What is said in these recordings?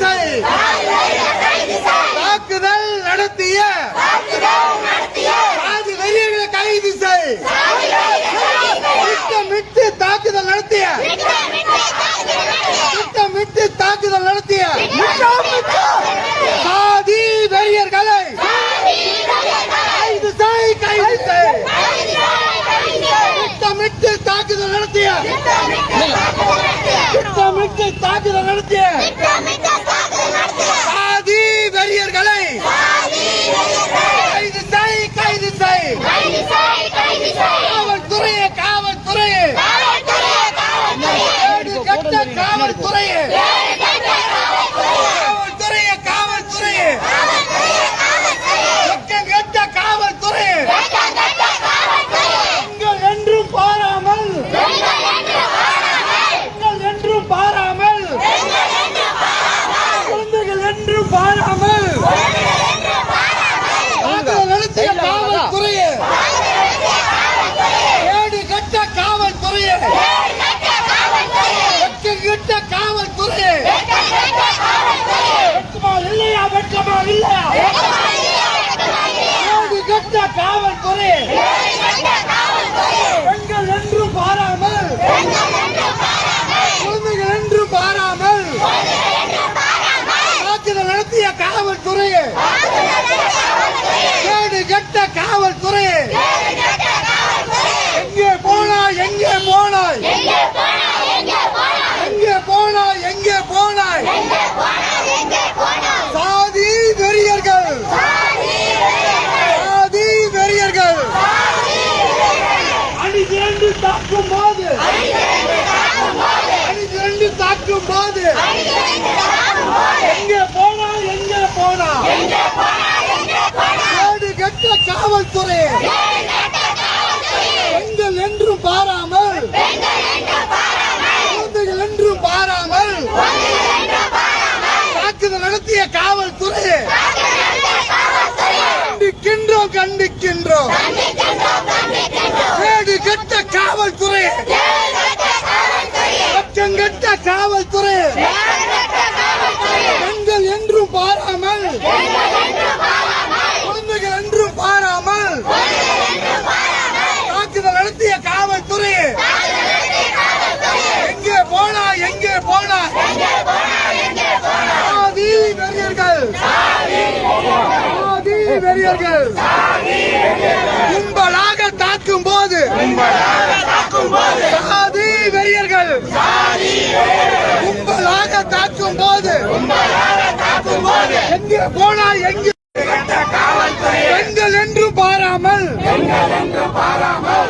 திசை தாக்குதல் நடத்திய. சாதி வெறியர்களை கை திசை திட்டமிட்டு தாக்குதல் நடத்திய. திட்டமிட்டு தாக்குதல் நடத்திய. கேடு கெட்ட காவல்துறை. காவல்துறை. பெண்கள் என்றும் பாராமல். குழந்தைகள் என்றும் பாராமல். தாக்குதல் நடத்திய காவல்துறை. கண்டிக்கின்றோம் கண்டிக்கின்றோம் கேடு கெட்ட காவல்துறை கட்ட காவல்துறை பெண்கள் என்றும் பாராமல் குழந்தைகள் என்றும் பாராமல் தாக்குதல் நடத்திய காவல்துறை எங்கே போனா எங்கே போனா சாதி வெறியர்கள் சாதி வெறியர்கள் கும்பலாக தாக்கும் போது சாதி வெறியர்கள் கும்பலாக தாக்கும் போது எங்கே போனால் எங்கே பெண்கள் என்று பாராமல்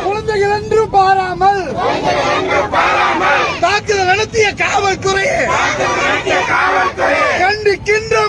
குழந்தைகள் என்றும் பாராமல் தாக்குதல் நடத்திய காவல்துறையை கண்டிக்கின்றோம்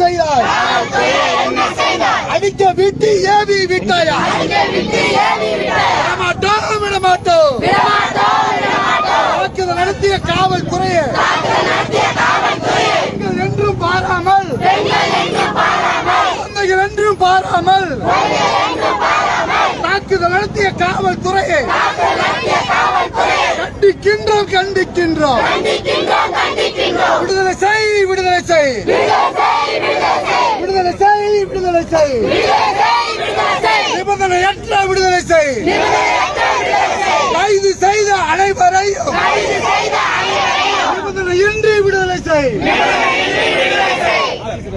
செய்தாய். அடிக்க விட்டு ஏவி விட்டாயா? விடமாட்டோம் விடமாட்டோம். தாக்குதல் நடத்திய காவல் குறைய என்றும் பாராமல். குழந்தைகள் என்றும் பாராமல். தாக்குதல் நடத்திய காவல் காவல்துறையை. கண்டிக்கின்றோம் கண்டிக்கின்றோம். விடுதலை செய் விடுதலை செய் விடுதலை செய். விடுதலை செய் நிபந்தனையற்ற விடுதலை செய். கைது செய்த அனைவரையும். நிபந்தனையின்றி விடுதலை செய்.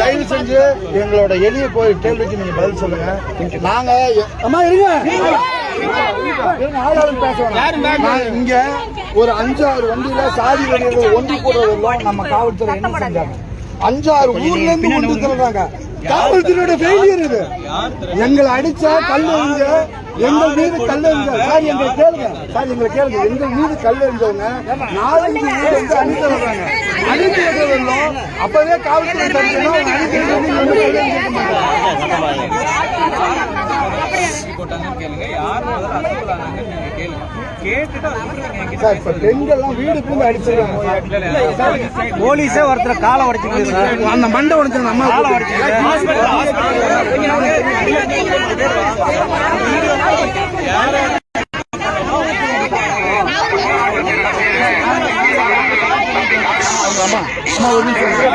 தயவு செஞ்சு எங்களோட எளிய கோயில் கேள்விக்கு நீங்க பதில் சொல்லுங்க. நாங்க அம்மா இருங்க. இங்க ஒரு அஞ்சாறு வண்டியில சாதி வண்டியில ஒன்று போடுறதெல்லாம் நம்ம காவல்துறை என்ன செஞ்சாங்க? அஞ்சாறு ஊர்ல இருந்து ஒன்று திரறாங்க. காவல்துறையோட ஃபெயிலியர் இது. எங்களை அடிச்சா கல் எறிஞ்ச எங்கள் மீது கல் எறிஞ்ச சார் எங்களை கேளுங்க. சார் எங்களை கேளுங்க. எங்கள் மீது கல் எறிஞ்சவங்க நாலஞ்சு ஊர் வந்து அடித்து வர்றாங்க அடித்து வர்றதெல்லாம் அப்பவே காவல்துறை தடுக்கணும் அவங்க அடித்து வர்றது எங்க கல் எறிஞ்சிருக்க மாட்டாங்க. போட்டாங்கன்னு கேளுங்க யாரும் முதல்ல அசைக்கலாங்க நீங்க கேளுங்க கேட்டுட்டு அதுக்கப்புறம் நீங்க சார் இப்ப பெண்கள்லாம் வீடு பூந்து அடிச்சிருக்காங்க போலீஸே ஒருத்தர் காலை உடைச்சு அந்த மண்டை உடைச்சு அம்மா அம்மா ஒரு நிமிஷம்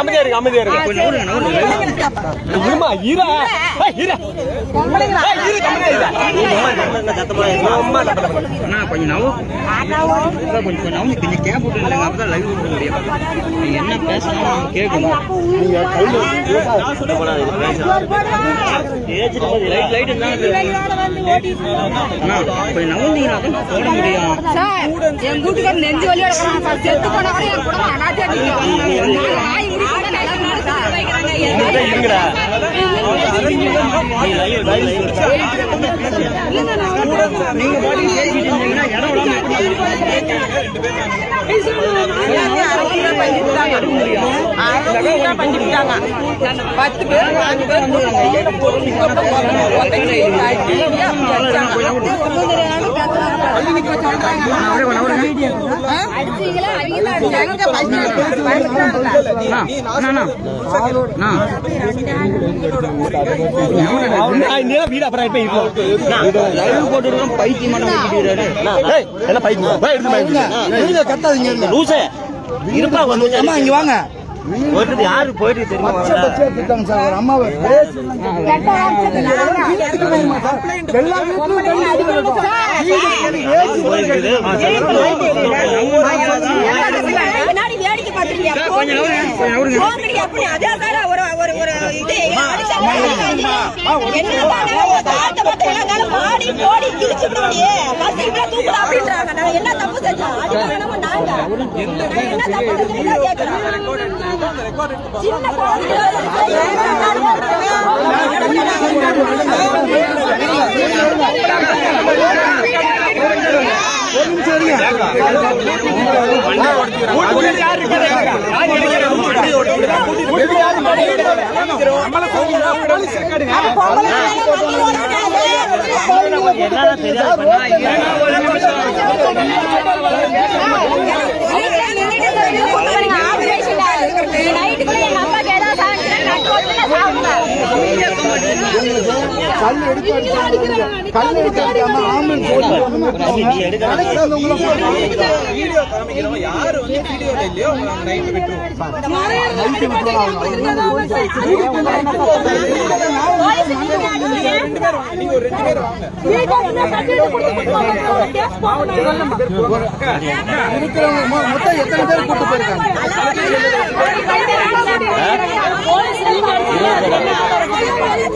அமைதியா இருக்கு அமைதியா இருக்கு இருமா ஈரா ஈரா கொஞ்சம் நவு. கொஞ்சம் கொஞ்சம் நவு. கொஞ்சம் கேப் விட்டுருங்க அப்பதான் லைவ் விட முடியும். நீங்க என்ன பேசணும் கேட்கணும். லைட் லைட் அண்ணா கொஞ்சம் நவுந்தீங்கன்னா தான் போட முடியும். என் நெஞ்சு சார். செத்து போனா என் குடும்பம் இருங்கடா நீ பத்து பேர் பேர் அடிச்சீங்களா அவங்க தான் லைவ் போட்டுருக்கோம் பைத்தியமான இருங்க கத்தாதீங்க இருங்க லூசே இருப்பா வந்து அம்மா இங்க வாங்க போயிட்டு யாரு போயிட்டு தெரியுமா திட்டாங்க சார் ஒரு அப்படி அதே சார் ஒரு ஒரு ஒரு இது மாடி போடி கிழிச்சு விடுவோடியே பசங்க தூக்குல அப்படின்றாங்க நான் என்ன தப்பு நாங்க நான் என்ன தப்பு சின்ன ஒரு நிமிஷம் அப்பாக்கு ஏதாவது தெரியாது பண்ணா கல் எடுத்து அடிச்சாங்க. கல் எடுத்து அடிக்காம ஆம்புலன்ஸ் இருக்கிறவங்க மொத்தம் எத்தனை பேர் கூட்டு போயிருக்காங்க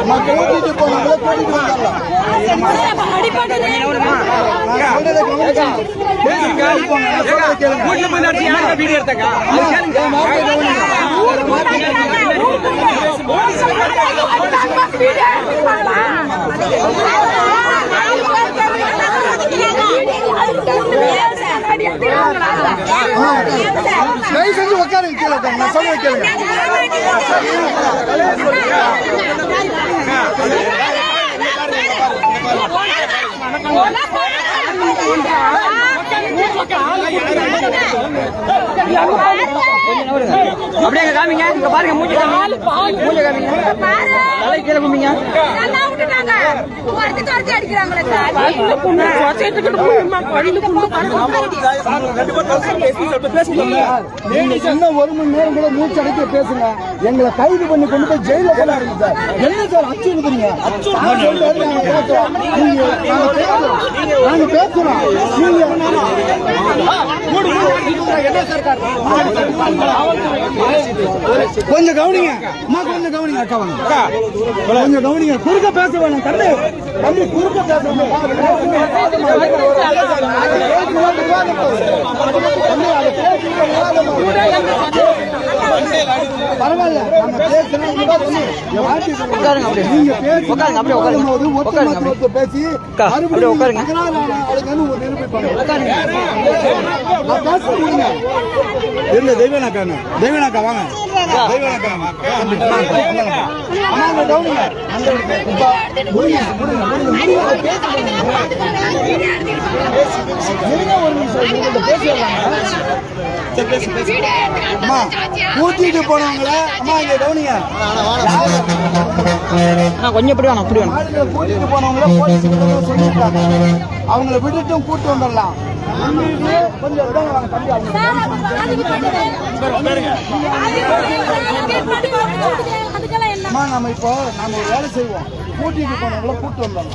மீன் கூட்டிட்டு போனவங்கள கூட்டிட்டு சொல்றதை கவனிச்சு பேசுங்க போங்க நான் சொல்றதை கேளுங்க வீடியோ எடுத்தாக்கா அம்மா, என் வார்த்தையை கவனிங்க. அம்மா, உட்காருங்க. தயவு செஞ்சு உட்காருங்க கீழே உட்காருங்க. நான் சொல்றதை கேளுங்க. அப்படியே அங்க காமிங்க. இங்க பாருங்க மூஞ்சி காமிங்க. மூஞ்சி காமிங்க. தலை கீழே கும்பிங்க. இன்னும் ஒரு மணி நேரம் கூட மூச்சு அடைக்க பேசுங்க. எங்களை கைது பண்ணி கொண்டு போய் ஜெயில கொண்டாடுங்க சார். என்ன சார் அச்சு சொல்றது நாங்க பேசுறோம். நீங்க நாங்க பேசுறோம் நாங்க பேசுறோம் நீங்க கொஞ்சம் கவனிங்க. அம்மா கொஞ்சம் கவனிங்க அக்கா வாங்க. கொஞ்சம் கவனிங்க. குறுக்க பேச வேணாம் தம்பி தம்பி குறுக்க பேச பரவாயில்ல நம்ம பேசுறோம். பேசி உட்காருங்க, உட்காருங்க. இருங்க, தெய்வனாக்கா அண்ணா. தெய்வனாக்கா வாங்க. தெய்வனாக்கா கூட்டிட்டு போனவங்கள அம்மா இங்க கவனிங்க. கொஞ்சம் இப்படி வேணும் அப்படி வேணும். கூட்டிட்டு போனவங்கள போலீஸ் சொல்லியிருக்காங்க. அவங்கள விட்டுட்டும் கூட்டு வந்துடலாம். நம்ம இப்போ நாம ஒரு வேலை செய்வோம். கூட்டிட்டு போனவங்கள கூட்டு வந்தாங்க